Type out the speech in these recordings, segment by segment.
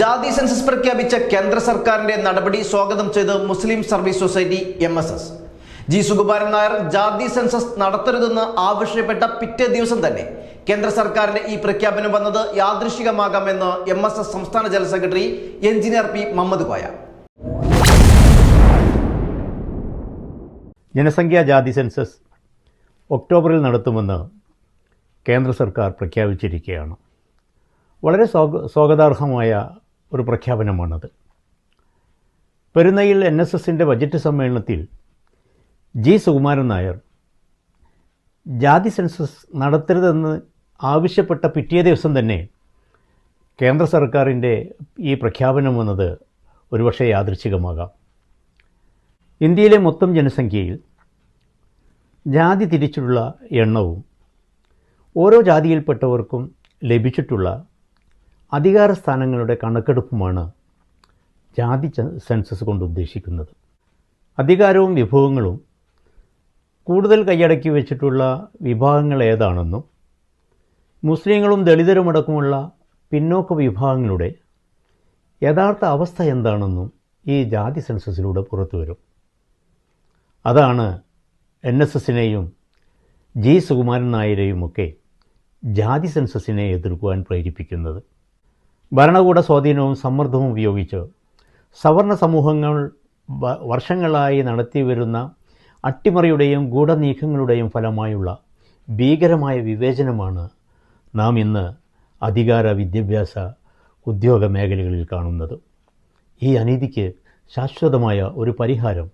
ജാതി സെൻസസ് പ്രഖ്യാപിച്ച കേന്ദ്ര സർക്കാരിന്റെ നടപടി സ്വാഗതം ചെയ്ത് Muslim service society M S S G Sukumaran Nair ജാതി സെൻസസ് നടത്തരുതെന്ന് ആവശ്യപ്പെട്ട പിറ്റേ ദിവസം തന്നെ കേന്ദ്ര സർക്കാരിന്റെ ഈ പ്രഖ്യാപനം വന്നത് യാദൃശികമാകാമെന്ന് എം എസ് എസ് സംസ്ഥാന general secretary engineer P Muhammad Koya. ജനസംഖ്യാ ജാതി സെൻസസ് ഒക്ടോബറിൽ നടത്തുമെന്ന് കേന്ദ്ര സർക്കാർ പ്രഖ്യാപിച്ചിരിക്കുകയാണ്. വളരെ സ്വാഗ സ്വാഗതാർഹമായ ഒരു പ്രഖ്യാപനമാണത്. പെരുന്നയിൽ എൻ എസ് എസിന്റെ ബജറ്റ് സമ്മേളനത്തിൽ ജി സുകുമാരൻ നായർ ജാതി സെൻസസ് നടത്തരുതെന്ന് ആവശ്യപ്പെട്ട പിറ്റേ ദിവസം തന്നെ കേന്ദ്ര സർക്കാരിന്റെ ഈ പ്രഖ്യാപനം വന്നത് ഒരുപക്ഷെ യാദൃച്ഛികമാകാം. ഇന്ത്യയിലെ മൊത്തം ജനസംഖ്യയിൽ ജാതി തിരിച്ചുള്ള എണ്ണവും ഓരോ ജാതിയിൽപ്പെട്ടവർക്കും ലഭിച്ചിട്ടുള്ള അധികാര സ്ഥാനങ്ങളുടെ കണക്കെടുപ്പുമാണ് ജാതി സെൻസസ് കൊണ്ട് ഉദ്ദേശിക്കുന്നത്. അധികാരവും വിഭവങ്ങളും കൂടുതൽ കൈയടക്കി വെച്ചിട്ടുള്ള വിഭാഗങ്ങൾ ഏതാണെന്നും മുസ്ലിങ്ങളും ദളിതരുമടക്കമുള്ള പിന്നോക്ക വിഭാഗങ്ങളുടെ യഥാർത്ഥ അവസ്ഥ എന്താണെന്നും ഈ ജാതി സെൻസസിലൂടെ പുറത്തു വരും. അതാണ് എൻ എസ് എസിനെയും ജി സുകുമാരൻ നായരെയുമൊക്കെ ജാതി സെൻസസിനെ എതിർക്കുവാൻ പ്രേരിപ്പിക്കുന്നത്. ഭരണകൂട സ്വാധീനവും സമ്മർദ്ദവും ഉപയോഗിച്ച് സവർണ സമൂഹങ്ങൾ വർഷങ്ങളായി നടത്തിവരുന്ന അട്ടിമറിയുടെയും ഗൂഢനീക്കങ്ങളുടെയും ഫലമായുള്ള ഭീകരമായ വിവേചനമാണ് നാം ഇന്ന് അധികാര വിദ്യാഭ്യാസ ഉദ്യോഗ മേഖലകളിൽ കാണുന്നത്. ഈ അനീതിക്ക് ശാശ്വതമായ ഒരു പരിഹാരം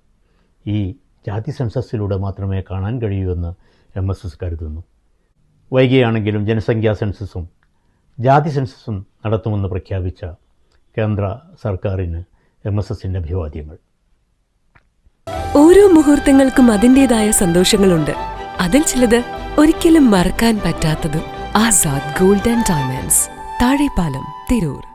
ഈ ജാതി സെൻസസിലൂടെ മാത്രമേ കാണാൻ കഴിയൂ എന്ന് എം എസ് എസ് കരുതുന്നു. വൈകിയാണെങ്കിലും ജനസംഖ്യാ സെൻസസും ജാതി സെൻസസും നടത്തുമെന്ന് പ്രഖ്യാപിച്ച കേന്ദ്ര സർക്കാരിന് എം എസ് എസിന്റെ അഭിവാദ്യങ്ങൾ. ഓരോ മുഹൂർത്തങ്ങൾക്കും അതിന്റെതായ സന്തോഷങ്ങളുണ്ട്. അതിൽ ചിലത് ഒരിക്കലും മറക്കാൻ പറ്റാത്തതും ആസാദ് ഗോൾഡൻ ഡയമണ്ട്സ് താഴെപ്പാലം തിരൂർ.